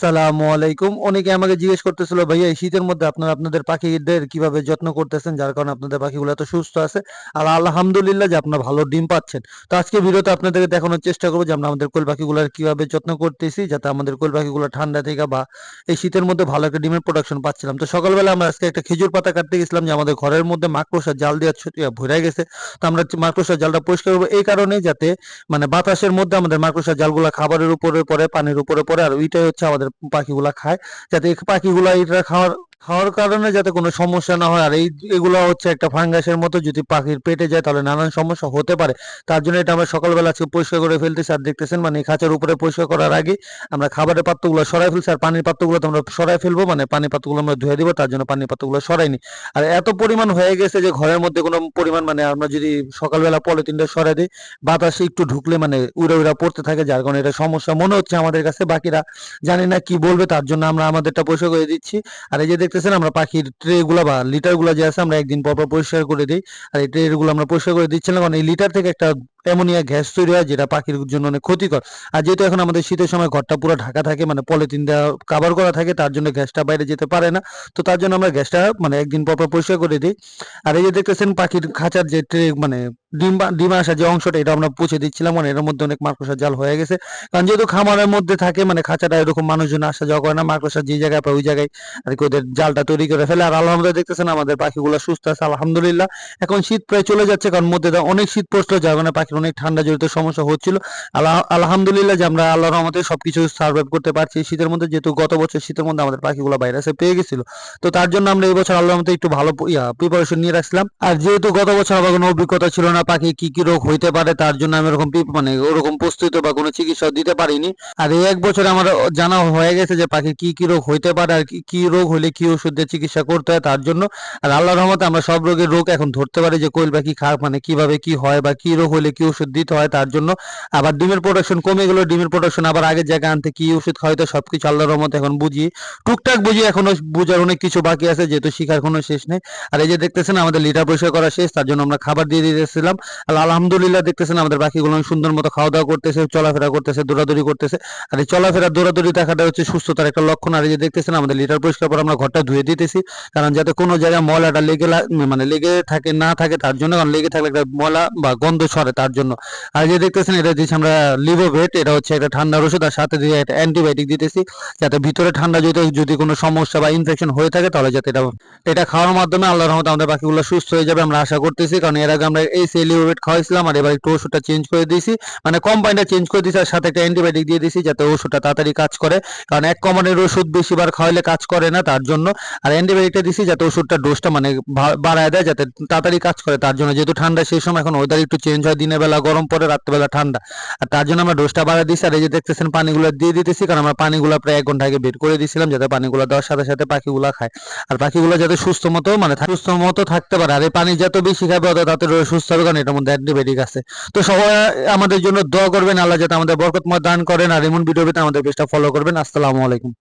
আসসালামু আলাইকুম। অনেকে আমাকে জিজ্ঞেস করতেছিল, ভাইয়া, এই শীতের মধ্যে আপনারা আপনাদের পাখিদের কীভাবে যত্ন করতেছেন? যার কারণে আপনাদের পাখিগুলো এত সুস্থ আছে। আর আলহামদুলিল্লাহ যে আপনারা ভালো ডিম পাচ্ছেন। তো আজকে ভিডিওতে আপনাদেরকে দেখানোর চেষ্টা করব যে আমরা আমাদের কোয়েল পাখিগুলোর কীভাবে যত্ন করতেছি, যাতে আমাদের কোয়েল পাখিগুলো ঠান্ডা থেকে বা এই শীতের মধ্যে ভালো একটা ডিমের প্রোডাকশন পাচ্ছিলাম। তো সকালবেলা আমরা আজকে একটা খেজুর পাতা কাটতে গেছিলাম যে আমাদের ঘরের মধ্যে মাকড়সার জাল দিয়ে ভরে গেছে। তো আমরা মাকড়সার জালটা পরিষ্কার করব এই কারণে যাতে মানে বাতাসের মধ্যে আমাদের মাকড়সার জালগুলা খাবারের উপরে পরে, পানির উপরে পরে, আর ওইটাই হচ্ছে আমাদের পাখিগুলা খায়। যাতে পাখিগুলা এটা খাওয়ার খাওয়ার কারণে যাতে কোনো সমস্যা না হয়, আর এই, এগুলো হচ্ছে একটা ফাঙ্গাসের মতো যদি পাখির পেটে যায় তাহলে নানান সমস্যা হতে পারে। তার জন্য এটা আমরা সকালবেলা আজকে পরিষ্কার করে ফেলতেছি। আর দেখতেছেন মানে খাঁচার উপরে পরিষ্কার করার আগে আমরা খাবারের পাত্রগুলো সরাই ফেলছি, আর পানির পাত্রগুলো তো আমরা সরাই ফেলব মানে পানির পাত্রগুলো আমরা ধুয়ে দিব, তার জন্য পানির পাত্রগুলো সরাইনি। আর এত পরিমাণ হয়ে গেছে যে ঘরের মধ্যে কোনো পরিমাণ মানে আমরা যদি সকালবেলা পলিথিনটা সরাই দিই, বাতাসে একটু ঢুকলে মানে উড়ে উড়া পড়তে থাকে, যার কারণে এটা সমস্যা মনে হচ্ছে আমাদের কাছে। বাকিরা জানি না কি বলবে, তার জন্য আমরা আমাদেরটা পরিষ্কার করে দিচ্ছি। আর এই যে দেখতেছেন আমরা পাখির ট্রে গুলা বা লিটারগুলা যে আছে আমরা একদিন পরপর পর পরিষ্কার করে দিই। আর এই ট্রে গুলো আমরা পরিষ্কার করে দিচ্ছিলাম কারণ এই লিটার থেকে একটা অ্যামোনিয়া গ্যাস তৈরি হয়, যেটা পাখির জন্য অনেক ক্ষতিকর। আর যেহেতু এখন আমাদের শীতের সময় ঘরটা পুরো ঢাকা থাকে মানে পলিথিন দেওয়া কাভার করা থাকে, তার জন্য গ্যাসটা বাইরে যেতে পারে না। তো তার জন্য আমরা গ্যাসটা মানে একদিন পর পর পরিষ্কার করে দিই। আর এই যে দেখতেছেন পাখির খাঁচার যে মানে ডিম ডিম আসা যে অংশটা, এটা আমরা পুছে দিচ্ছিলাম মানে এর মধ্যে অনেক মাকড়সার জাল হয়ে গেছে। কারণ যেহেতু খামারের মধ্যে থাকে মানে খাঁচাটা এরকম মানুষজন আসা যাওয়া করে না মাকড়সা যে জায়গায় পায় ওই জায়গায় আর কি ওদের জালটা তৈরি করে ফেলে। আর আলহামদুলিল্লাহ দেখতেছেন আমাদের পাখিগুলো সুস্থ আছে, আলহামদুলিল্লাহ। এখন শীত প্রায় চলে যাচ্ছে, কারণ মধ্যে অনেক শীত পড়ছিল, যার কারণে পাখির অনেক ঠান্ডা জড়িত সমস্যা হচ্ছিল। আলহামদুলিল্লাহ যে আমরা আল্লাহর রহমতে সবকিছু সার্ভাইভ করতে পারছি। শীতের মধ্যে যেহেতু গত বছর শীতের মধ্যে আমাদের পাখিগুলো ভাইরাসে পেয়ে গেছিল। তো তার জন্য আমরা এই বছর আল্লাহর মতো একটু ভালো প্রিপারেশন নিয়ে রাখছিলাম। আর যেহেতু গত বছর আমার কোনো অভিজ্ঞতা ছিল না পাখি কি কি রোগ হইতে পারে, তার জন্য আমি এরকম মানে ওরকম প্রস্তুত বা কোনো চিকিৎসা দিতে পারিনি। আর এই এক বছর আমার জানা হয়ে গেছে যে পাখির কি কি রোগ হইতে পারে আর কি রোগ হলে কি ওষুধ দিয়ে চিকিৎসা করতে হয় তার জন্য। আর আল্লাহর রহমতে আমরা সব রোগের রোগ এখন ধরতে পারি যে কোয়েল পাখি খা মানে কীভাবে কি হয় বা কি রোগ হলে কি ওষুধ দিতে হয় তার জন্য। আবার ডিমের প্রোডাকশন কমে গেল ডিমের প্রোডাকশন আবার আগের জায়গায় আনতে কি ওষুধ খাওয়াইতে সবকিছু আল্লাহর রহমতে এখন বুঝি। টুকটাক বুঝি এখনও বুঝার অনেক কিছু বাকি আছে, যেহেতু শিখার কোনো শেষ নেই। আর এই যে দেখতেছেন আমাদের লিটার পরিষ্কার করা শেষ, তার জন্য আমরা খাবার দিয়ে দিয়েছিলাম আলহামদুলিল্লাহ দেখতেছেন আমাদের পাখিগুলো সুন্দর মতো খাওয়া দাওয়া করতেছে, চলাফেরা করতেছে, দৌড়াদৌড়ি করতেছে। আর এই চলাফেরা, দৌড়াদৌড়ি দেখাটা হচ্ছে সুস্থতার একটা লক্ষণ। আর এই যে দেখতেছেন আমাদের লিটার পরিষ্কার পর আমরা ঘরটা ধুয়ে দিতেছি। কারণ যাতে কোনো জায়গায় ময়লাটা লেগে মানে লেগে থাকে, না থাকে, তার জন্য কারণ লেগে থাকলে একটা ময়লা বা গন্ধ সরে তার জন্য। আর যে দেখতেছেন, এটা দিচ্ছি আমরা লিভোভেট এটা হচ্ছে একটা ঠান্ডার ওষুধ আর সাথে দিয়ে একটা অ্যান্টিবায়োটিক দিতেছি, যাতে ভিতরে ঠান্ডা যদি যদি কোনো সমস্যা বা ইনফেকশন হয়ে থাকে, তাহলে যাতে এটা এটা খাওয়ার মাধ্যমে আল্লাহ রহমত আমাদের পাখিগুলো সুস্থ হয়ে যাবে, আমরা আশা করতেছি। কারণ এর আগে আমরা এই সে লিভোভেট খাওয়াইছিলাম, আর এবার একটু ওষুধটা চেঞ্জ করে দিয়েছি। মানে কোম্পানিটা চেঞ্জ করে দিয়েছি, আর সাথে একটা অ্যান্টিবায়োটিক দিয়ে দিয়েছি, যাতে ওষুধটা তাড়াতাড়ি কাজ করে। কারণ এক কোম্পানির ওষুধ বেশিবার খাওয়াইলে কাজ করে না, তার জন্য। আর অ্যান্টিবায়োটিকটা দিছি যাতে ওষুধটা ডোজটা মানে বাড়ায় দেয়, যাতে তাড়াতাড়ি কাজ করে, তার জন্য। যেহেতু ঠান্ডা সেই সময়, এখন ওয়েদার একটু চেঞ্জ হয় দিনের বেলা গরম পরে, রাত্রেবেলা ঠান্ডা। আর তার জন্য আমরা ডোজটা বাড়া দিচ্ছি আর এই যে দেখতেছেন, পানিগুলো দিয়ে দিতেছি, কারণ আমরা পানিগুলো প্রায় এক ঘণ্টা আগে বের করে দিয়েছিলাম, যাতে পানিগুলো দেওয়ার সাথে সাথে পাখিগুলো খায়। আর পাখিগুলো যাতে সুস্থ মতো মানে সুস্থ মতো থাকতে পারে। আর এই পানি যত বেশি খাবে, অত তাতে সুস্থ হবে, কারণ এটার মধ্যে অ্যান্টিবায়োটিক আছে। তো সবাই আমাদের জন্য দোয়া করবেন, আল্লাহ যাতে আমাদের বরকতময় দান করেন। আর এমন ভিডিও পেতে আমাদের পেজটা ফলো করবেন। আসসালামু আলাইকুম।